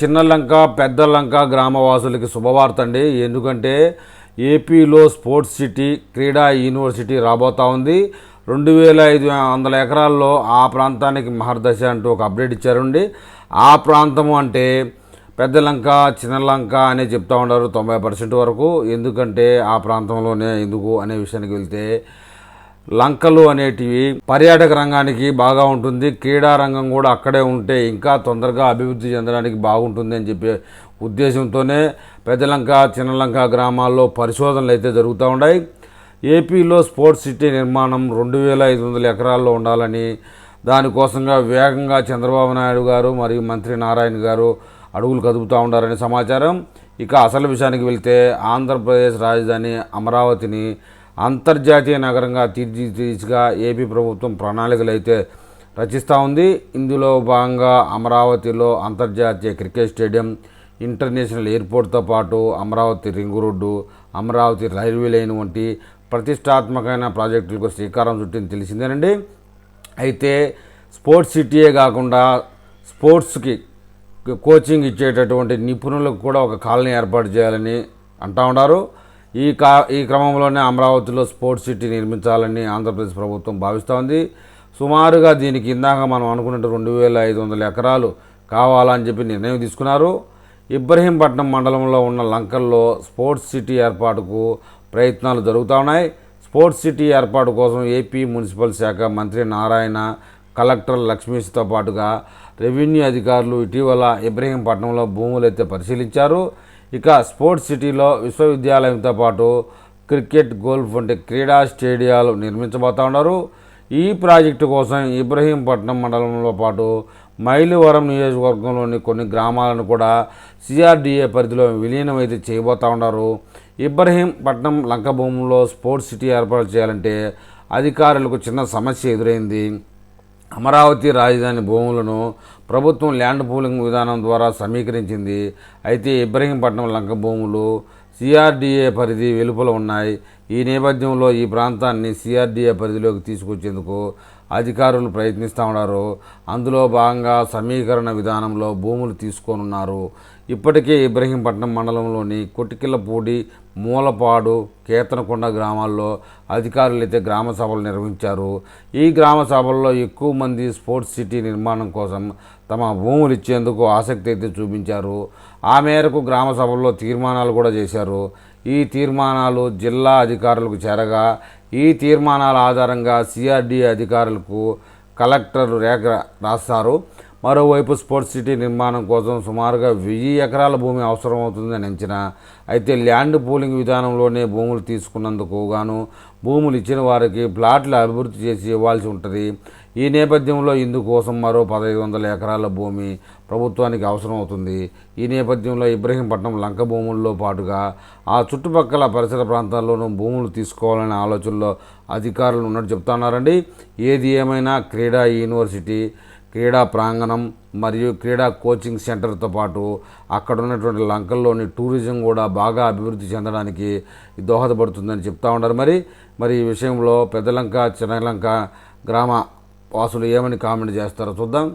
చిన్న లంక పెద్ద లంక గ్రామవాసులకి శుభవార్త అండి ఎందుకంటే ఏపీలో స్పోర్ట్స్ సిటీ క్రీడా యూనివర్సిటీ రాబోతా ఉంది. రెండు వేల ఐదు వందల ఎకరాల్లో ఆ ప్రాంతానికి మహర్దశ అంటూ ఒక అప్డేట్ ఇచ్చారండి. ఆ ప్రాంతము అంటే పెద్ద లంక చిన్న లంక అనే చెప్తా ఉన్నారు తొంభై పర్సెంట్ వరకు. ఎందుకంటే ఆ ప్రాంతంలోనే ఎందుకు అనే విషయానికి వెళ్తే లంకలు అనేటివి పర్యాటక రంగానికి బాగా ఉంటుంది. క్రీడా రంగం కూడా అక్కడే ఉంటే ఇంకా తొందరగా అభివృద్ధి చెందడానికి బాగుంటుంది అని చెప్పే ఉద్దేశంతోనే పెద్దలంక చిన్నలంక గ్రామాల్లో పరిశోధనలు అయితే జరుగుతూ ఉన్నాయి. ఏపీలో స్పోర్ట్స్ సిటీ నిర్మాణం రెండు వేల ఐదు వందల ఎకరాల్లో ఉండాలని దానికోసంగా వేగంగా చంద్రబాబు నాయుడు గారు మరియు మంత్రి నారాయణ గారు అడుగులు కదుపుతూ ఉండారని సమాచారం. ఇక అసలు విషయానికి వెళ్తే ఆంధ్రప్రదేశ్ రాజధాని అమరావతిని అంతర్జాతీయ నగరంగా తీర్చిదిద్దిగా ఏపీ ప్రభుత్వం ప్రణాళికలు అయితే రచిస్తూ ఉంది. ఇందులో భాగంగా అమరావతిలో అంతర్జాతీయ క్రికెట్ స్టేడియం ఇంటర్నేషనల్ ఎయిర్పోర్ట్తో పాటు Amaravati ring road Amaravati railway line వంటి ప్రతిష్టాత్మకమైన ప్రాజెక్టులకు శ్రీకారం చుట్టింది తెలిసిందేనండి. అయితే స్పోర్ట్స్ సిటీయే కాకుండా స్పోర్ట్స్కి కోచింగ్ ఇచ్చేటటువంటి నిపుణులకు కూడా ఒక కాలనీ ఏర్పాటు చేయాలని అంటూ ఉన్నారు. ఈ కా ఈ క్రమంలోనే అమరావతిలో స్పోర్ట్స్ సిటీ నిర్మించాలని ఆంధ్రప్రదేశ్ ప్రభుత్వం భావిస్తోంది. సుమారుగా దీనికి ఇందాక మనం అనుకున్నట్టు రెండు వేల ఐదు వందల ఎకరాలు కావాలని చెప్పి నిర్ణయం తీసుకున్నారు. ఇబ్రహీంపట్నం మండలంలో ఉన్న లంకల్లో స్పోర్ట్స్ సిటీ ఏర్పాటుకు ప్రయత్నాలు జరుగుతూ ఉన్నాయి. స్పోర్ట్స్ సిటీ ఏర్పాటు కోసం ఏపీ మున్సిపల్ శాఖ మంత్రి నారాయణ కలెక్టర్ లక్ష్మీశ్తో పాటుగా రెవెన్యూ అధికారులు ఇటీవల ఇబ్రహీంపట్నంలో భూములు అయితే పరిశీలించారు. ఇక స్పోర్ట్స్ సిటీలో విశ్వవిద్యాలయంతో పాటు క్రికెట్ గోల్ఫ్ వంటి క్రీడా స్టేడియాలు నిర్మించబోతా ఉన్నారు. ఈ ప్రాజెక్టు కోసం ఇబ్రహీంపట్నం మండలంలో పాటు మైలువరం నియోజకవర్గంలోని కొన్ని గ్రామాలను కూడా సిఆర్డీఏ పరిధిలో విలీనం అయితే చేయబోతా ఉన్నారు. ఇబ్రహీంపట్నం లంక భూముల్లో స్పోర్ట్స్ సిటీ ఏర్పాటు చేయాలంటే అధికారులకు చిన్న సమస్య ఎదురైంది. అమరావతి రాజధాని భూములను ప్రభుత్వం ల్యాండ్ పూలింగ్ విధానం ద్వారా సమీకరించింది. అయితే ఇబ్రహీంపట్నం లంక భూములు సిఆర్డీఏ పరిధి వెలుపల ఉన్నాయి. ఈ నేపథ్యంలో ఈ ప్రాంతాన్ని సిఆర్డీఏ పరిధిలోకి తీసుకొచ్చేందుకు అధికారులు ప్రయత్నిస్తూ ఉన్నారు. అందులో భాగంగా సమీకరణ విధానంలో భూములు తీసుకోనున్నారు. ఇప్పటికే ఇబ్రహీంపట్నం మండలంలోని కొటికిల్లపూడి మూలపాడు కేతనకొండ గ్రామాల్లో అధికారులు అయితే గ్రామ సభలు నిర్వహించారు. ఈ గ్రామ సభల్లో ఎక్కువ మంది స్పోర్ట్స్ సిటీ నిర్మాణం కోసం తమ భూములు ఇచ్చేందుకు ఆసక్తి అయితే చూపించారు. ఆ మేరకు గ్రామ సభల్లో తీర్మానాలు కూడా చేశారు. ఈ తీర్మానాలు జిల్లా అధికారులకు చేరగా ఈ తీర్మానాల ఆధారంగా సిఆర్డీ అధికారులకు కలెక్టర్ రేఖ రాస్తారు. మరోవైపు స్పోర్ట్స్ సిటీ నిర్మాణం కోసం సుమారుగా వెయ్యి ఎకరాల భూమి అవసరమవుతుందని అంచనా. అయితే ల్యాండ్ పూలింగ్ విధానంలోనే భూములు తీసుకున్నందుకు గాను భూములు ఇచ్చిన వారికి ప్లాట్లు అభివృద్ధి చేసి ఇవ్వాల్సి ఉంటుంది. ఈ నేపథ్యంలో ఇందుకోసం మరో పదహైదు వందల ఎకరాల భూమి ప్రభుత్వానికి అవసరం అవుతుంది ఈ నేపథ్యంలో ఇబ్రహీంపట్నం లంక భూముల్లో పాటుగా ఆ చుట్టుపక్కల పరిసర ప్రాంతాల్లోనూ భూములు తీసుకోవాలనే ఆలోచనలో అధికారులు ఉన్నట్టు చెప్తున్నారండి. ఏది ఏమైనా క్రీడా యూనివర్సిటీ క్రీడా ప్రాంగణం మరియు క్రీడా కోచింగ్ సెంటర్తో పాటు అక్కడ ఉన్నటువంటి లంకల్లోని టూరిజం కూడా బాగా అభివృద్ధి చెందడానికి దోహదపడుతుందని చెప్తా ఉన్నారు. మరి మరి ఈ విషయంలో పెద్దలంక చిన్నలంక గ్రామ వాసులు ఏమని కామెంట్ చేస్తారో చూద్దాం.